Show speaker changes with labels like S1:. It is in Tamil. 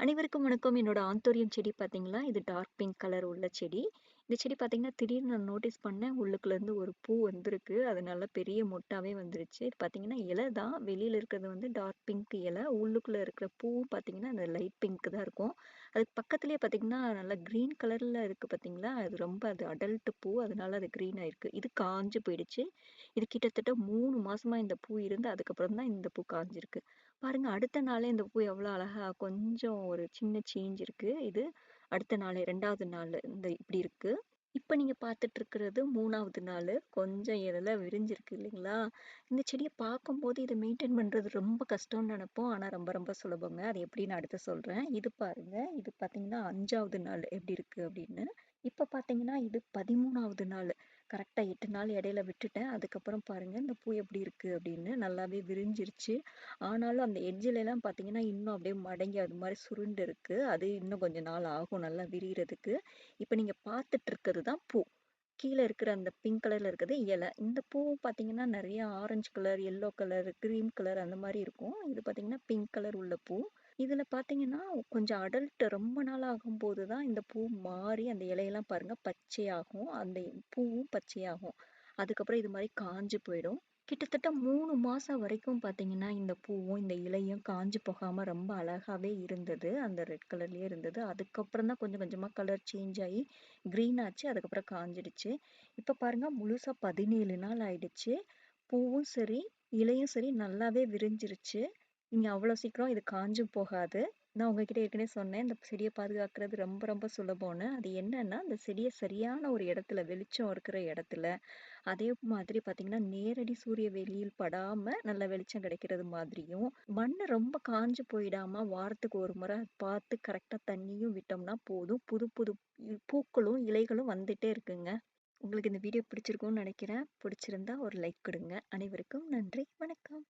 S1: அனைவருக்கும் வணக்கம். என்னோட ஆந்தோரியம் செடி பார்த்தீங்களா, இது டார்க் பிங்க் கலர் உள்ள செடி. இந்த செடி பார்த்தீங்கன்னா, திடீர்னு நான் நோட்டீஸ் பண்ணேன். உள்ளுக்குள்ளேருந்து ஒரு பூ வந்திருக்கு. அது நல்லா பெரிய மொட்டாவே வந்துருச்சு. இது பார்த்தீங்கன்னா, இலை தான். வெளியில் இருக்கிறது வந்து டார்க் பிங்க் இலை. உள்ளுக்குள்ளே இருக்கிற பூவும் பார்த்தீங்கன்னா, அந்த லைட் பிங்க் தான் இருக்கும். அதுக்கு பக்கத்துலேயே பார்த்தீங்கன்னா, நல்லா கிரீன் கலரில் இருக்குது பார்த்தீங்களா, அது ரொம்ப அது அடல்ட்டு பூ. அதனால அது க்ரீன் ஆயிருக்கு. இது காஞ்சு போயிடுச்சு. இது கிட்டத்தட்ட மூணு மாதமாக இந்த பூ இருந்து, அதுக்கப்புறம் தான் இந்த பூ காஞ்சிருக்கு. பாருங்க, அடுத்த நாளே இந்த பூ எவ்வளோ அழகா கொஞ்சம் ஒரு சின்ன சேஞ்ச் இருக்கு. இது அடுத்த நாளே ரெண்டாவது நாள் இந்த இப்படி இருக்கு. இப்போ நீங்கள் பார்த்துட்டு இருக்கிறது மூணாவது நாள் கொஞ்சம் இதெல்லாம் விரிஞ்சிருக்கு இல்லைங்களா? இந்த செடியை பார்க்கும்போது இதை மெயின்டைன் பண்ணுறது ரொம்ப கஷ்டம்னு நினைப்போம் ஆனால் ரொம்ப ரொம்ப சுலபங்க. அது எப்படின்னு அடுத்து சொல்கிறேன் இது பாருங்கள் இது பார்த்தீங்கன்னா அஞ்சாவது நாள் எப்படி இருக்குது அப்படின்னு. இப்போ பார்த்தீங்கன்னா, இது 13வது நாள். கரெக்டாக எட்டு நாள் இடையில விட்டுட்டேன். அதுக்கப்புறம் பாருங்கள் இந்த பூ எப்படி இருக்குது அப்படின்னு. நல்லாவே விரிஞ்சிருச்சு. ஆனாலும் அந்த எட்ஜ்லலாம் பார்த்தீங்கன்னா, இன்னும் அப்படியே மடங்கி அது மாதிரி சுருண்டு இருக்குது அது இன்னும் கொஞ்ச நாள் ஆகும் நல்லா விரிகிறதுக்கு இப்போ நீங்கள் பார்த்துட்டு இருக்கிறது தான் பூ. கீழே இருக்கிற அந்த பிங்க் கலரில் இருக்கிறது இலை. இந்த பூவும் பார்த்தீங்கன்னா, நிறைய orange colour, yellow colour, cream colour அந்த மாதிரி இருக்கும். இது பார்த்தீங்கன்னா, பிங்க் கலர் உள்ள பூ. இதில் பார்த்தீங்கன்னா, கொஞ்சம் அடல்ட் ரொம்ப நாள் ஆகும்போது தான் இந்த பூ மாறி அந்த இலையெல்லாம் பாருங்க பச்சையாகும். அந்த பூவும் பச்சையாகும். அதுக்கப்புறம் இது மாதிரி காஞ்சு போயிடும். கிட்டத்தட்ட மூணு மாதம் வரைக்கும் பார்த்தீங்கன்னா, இந்த பூவும், இந்த இலையும் காஞ்சு போகாமல் ரொம்ப அழகாகவே இருந்தது. அந்த ரெட் கலர்லேயே இருந்தது. அதுக்கப்புறம் தான் கொஞ்சம் கொஞ்சமாக கலர் சேஞ்ச் ஆகி க்ரீன் ஆச்சு. அதுக்கப்புறம் காஞ்சிடுச்சு. இப்போ பாருங்க முழுசாக பதினேழு நாள் ஆயிடுச்சு. பூவும் சரி, இலையும் சரி நல்லாவே விரிஞ்சிருச்சு. நீங்கள் அவ்வளோ சீக்கிரம் இது காஞ்சும் போகாது. நான் உங்ககிட்ட ஏற்கனவே சொன்னேன், இந்த செடியை பாதுகாக்கிறது ரொம்ப ரொம்ப சுலபம்னு. அது என்னன்னா, அந்த செடியை சரியான ஒரு இடத்துல, வெளிச்சம் இருக்கிற இடத்துல, அதே மாதிரி பார்த்தீங்கன்னா, நேரடி சூரிய வெளியில் படாம நல்ல வெளிச்சம் கிடைக்கிறது மாதிரியும், மண் ரொம்ப காஞ்சு போயிடாம வாரத்துக்கு ஒரு முறை பார்த்து கரெக்டாக தண்ணியும் விட்டோம்னா போதும். புது புது பூக்களும், இலைகளும் வந்துட்டே இருக்குங்க. உங்களுக்கு இந்த வீடியோ பிடிச்சிருக்கும்னு நினைக்கிறேன் பிடிச்சிருந்தா ஒரு லைக் கொடுங்க அனைவருக்கும் நன்றி. வணக்கம்.